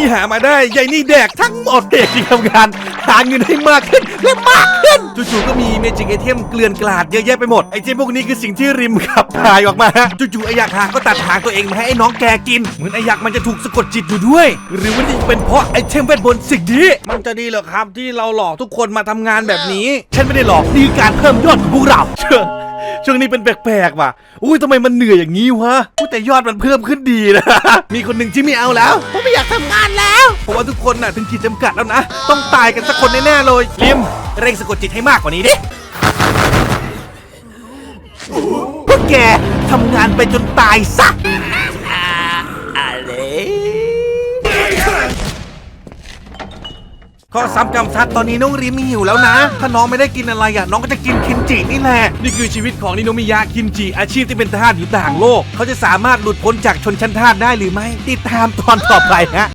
ที่หามาได้ยายนี่แดกทั้งหมดเด็กที่ทำงานหาเงินให้มากขึ้นและมากขึ้นจู่ๆก็มีเมจิกไอเทมเกลื่อนกลาดเยอะแยะไปหมดไอเทมพวกนี้คือสิ่งที่ริมขับถ่ายออกมาฮะจู่ๆไอยักษ์หางก็ตัดหางตัวเองมาให้ไอ้น้องแกกิน เหมือนไอยักษ์มันจะถูกสะกดจิตอยู่ด้วย หรือว่านี่เป็นเพราะไอเทมเวทมนต์สิ่งนี้มันจะดีเหรอครับที่เราหลอกทุกคนมาทำงานแบบนี้ ฉันไม่ได้หลอกนี่การเพิ่มยอดของพวกเราเชื่อช่วงนี้เป็นแปลกๆว่ะ อุ้ยทำไมมันเหนื่อยอย่างนี้วะแต่ยอดมันเพิ่มขึ้นดีนะ มีคนหนึ่งที่ไม่เอาแล้ว ผมไม่อยากทำงาน แล้วผมว่าทุกคนน่ะถึงขีดจำกัดแล้วนะ ต้องตายกันสักคนแน่ๆเลยลิมเร่งสะกดจิตให้มากกว่านี้ดิพวกแกทำงานไปจนตายซะอะไรข้อซ้ำกำซัดตอนนี้น้องริมหิวแล้วนะ ถ้าน้องไม่ได้กินอะไรอะน้องก็จะกินคิมจินี่แหละ นี่คือชีวิตของนิโนมิยะคิมจิอาชีพที่เป็นทาสอยู่ต่างโลก เขาจะสามารถหลุดพ้นจากชนชั้นทาสได้หรือไม่ ติดตามตอนต่อไปฮะ